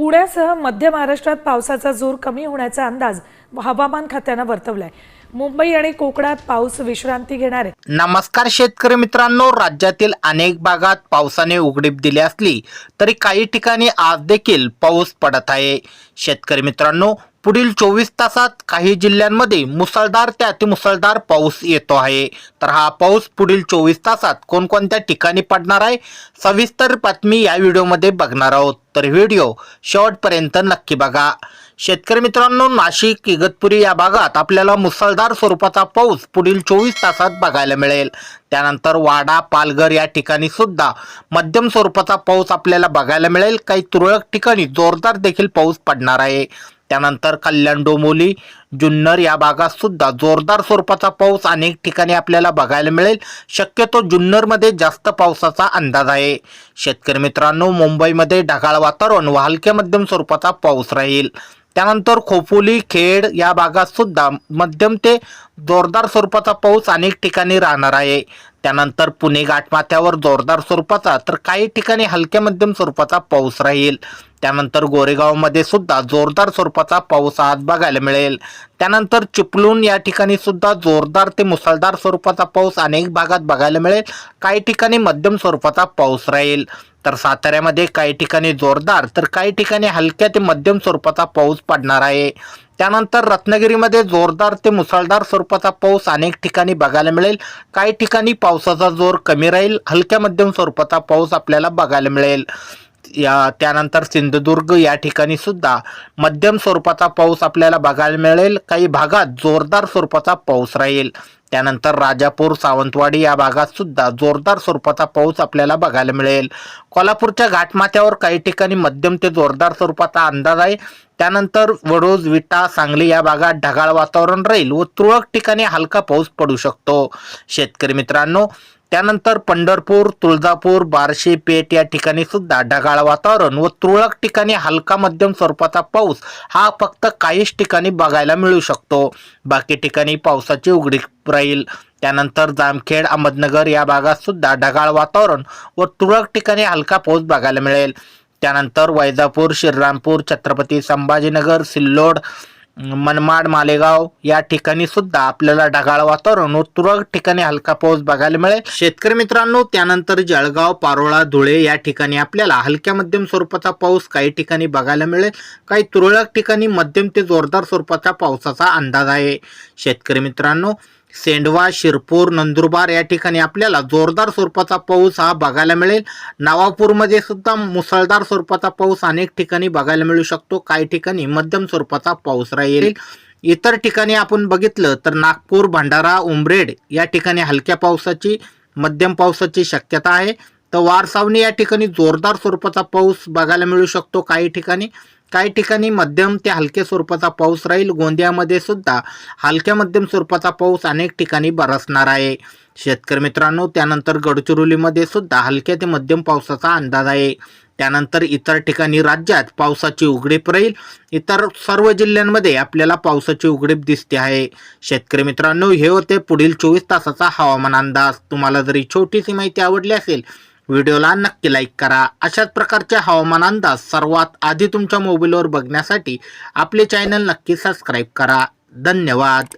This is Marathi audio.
पुण्यासह मध्य महाराष्ट्रात पावसाचा जोर कमी होण्याचा अंदाज हवामान खात्यानं वर्तवलाय. मुंबई आणि कोकणात पाऊस विश्रांती घेणार आहे. नमस्कार शेतकरी मित्रांनो राज्यातील अनेक भागात पावसाने उघडीप दिली असली तरी काही ठिकाणी आज देखील पाऊस पडत आहे. शेतकरी मित्रांनो पुढील चोवीस तासात काही जिल्ह्यांमध्ये मुसळधार ते अतिमुसळधार पाऊस येतो आहे. तर हा पाऊस पुढील चोवीस तासात कोणकोणत्या ठिकाणी पडणार आहे? सविस्तर बातमी या व्हिडिओमध्ये बघणार आहोत. तर व्हिडिओ शेवटपर्यंत नक्की बघा. शेतकरी मित्रांनो नाशिक इगतपुरी या भागात आपल्याला मुसळधार स्वरूपाचा पाऊस पुढील चोवीस तासात बघायला मिळेल. त्यानंतर वाडा पालघर या ठिकाणी सुद्धा मध्यम स्वरूपाचा पाऊस आपल्याला बघायला मिळेल. काही तुरळक ठिकाणी जोरदार देखील पाऊस पडणार आहे. त्यानंतर कल्याण डोंबोली जुन्नर या भागात सुद्धा जोरदार स्वरूपाचा पाऊस अनेक ठिकाणी आपल्याला बघायला मिळेल. शक्यतो जुन्नरमध्ये जास्त पावसाचा अंदाज आहे. शेतकरी मित्रांनो मुंबईमध्ये ढगाळ वातावरण व हलक्या मध्यम स्वरूपाचा पाऊस राहील. त्यानंतर खोपोली खेड या भागात सुद्धा मध्यम ते जोरदार स्वरूपाचा पाऊस अनेक ठिकाणी राहणार आहे. त्यानंतर पुणे घाटमाथ्यावर जोरदार स्वरूपाचा तर काही ठिकाणी हलक्या मध्यम स्वरूपाचा पाऊस राहील. त्यानंतर गोरेगावमध्ये सुद्धा जोरदार स्वरूपाचा पाऊस आज बघायला मिळेल. त्यानंतर चिपलून या ठिकाणी सुद्धा जोरदार ते मुसळधार स्वरूपाचा पाऊस अनेक भागात बघायला मिळेल. काही ठिकाणी मध्यम स्वरूपाचा पाऊस राहील. तर साताऱ्यामध्ये काही ठिकाणी जोरदार तर काही ठिकाणी हलक्या ते मध्यम स्वरूपाचा पाऊस पडणार आहे. त्यानंतर रत्नागिरीमध्ये जोरदार ते मुसळधार स्वरूपाचा पाऊस अनेक ठिकाणी बघायला मिळेल. काही ठिकाणी पावसाचा जोर कमी राहील हलक्या मध्यम स्वरूपाचा पाऊस आपल्याला बघायला मिळेल. या त्यानंतर सिंधुदुर्ग या ठिकाणी सुद्धा मध्यम स्वरूपाचा पाऊस आपल्याला बघायला मिळेल. काही भागात जोरदार स्वरूपाचा पाऊस राहील. त्यानंतर राजापूर सावंतवाडी या भागात सुद्धा जोरदार स्वरूपाचा पाऊस आपल्याला बघायला मिळेल. कोल्हापूरच्या घाटमाथ्यावर काही ठिकाणी मध्यम ते जोरदार स्वरूपाचा अंदाज आहे. त्यानंतर वडोज विटा सांगली या भागात ढगाळ वातावरण राहील व तुरळक ठिकाणी हलका पाऊस पडू शकतो. शेतकरी मित्रांनो त्यानंतर पंढरपूर तुळजापूर बार्शी पेठ या ठिकाणी सुद्धा ढगाळ वातावरण व तुरळक ठिकाणी हलका मध्यम स्वरूपाचा पाऊस हा फक्त काहीच ठिकाणी बघायला मिळू शकतो. बाकी ठिकाणी पावसाची उघडीप राहील. त्यानंतर जामखेड अहमदनगर या भागात सुद्धा ढगाळ वातावरण व तुरळक ठिकाणी हलका पाऊस बघायला मिळेल. त्यानंतर वैजापूर श्रीरामपूर छत्रपती संभाजीनगर सिल्लोड मनमाड मालेगाव या ठिकाणी सुद्धा आपल्याला ढगाळ वातावरण व तुरळक ठिकाणी हलका पाऊस बघायला मिळेल. शेतकरी मित्रांनो त्यानंतर जळगाव पारोळा धुळे या ठिकाणी आपल्याला हलक्या मध्यम स्वरूपाचा पाऊस काही ठिकाणी बघायला मिळेल. काही तुरळक ठिकाणी मध्यम ते जोरदार स्वरूपाचा पावसाचा अंदाज आहे. शेतकरी मित्रांनो सेंडवा शिरपूर नंदुरबार या ठिकाणी आपल्याला जोरदार स्वरूपाचा पाऊस हा बघायला मिळेल. नवापूरमध्ये सुद्धा मुसळधार स्वरूपाचा पाऊस अनेक ठिकाणी बघायला मिळू शकतो. काही ठिकाणी मध्यम स्वरूपाचा पाऊस राहील. इतर ठिकाणी आपण बघितलं तर नागपूर भंडारा उमरेड या ठिकाणी हलक्या पावसाची मध्यम पावसाची शक्यता आहे. तर वारसावणी या ठिकाणी जोरदार स्वरूपाचा पाऊस बघायला मिळू शकतो काही ठिकाणी. काही ठिकाणी मध्यम ते हलक्या स्वरूपाचा पाऊस राहील. गोंदियामध्ये सुद्धा हलक्या मध्यम स्वरूपाचा पाऊस अनेक ठिकाणी बरसणार आहे. शेतकरी मित्रांनो त्यानंतर गडचिरोलीमध्ये सुद्धा हलक्या ते मध्यम पावसाचा अंदाज आहे. त्यानंतर इतर ठिकाणी राज्यात पावसाची उघडीप राहील. इतर सर्व जिल्ह्यांमध्ये आपल्याला पावसाची उघडीप दिसते आहे. शेतकरी मित्रांनो हे होते पुढील चोवीस तासाचा हवामान अंदाज. तुम्हाला जरी छोटीशी माहिती आवडली असेल व्हिडिओला नक्की लाईक करा. अशाच प्रकारचे हवामान अंदाज सर्वात आधी तुमच्या मोबाईलवर बघण्यासाठी आपले चॅनल नक्की सबस्क्राईब करा. धन्यवाद.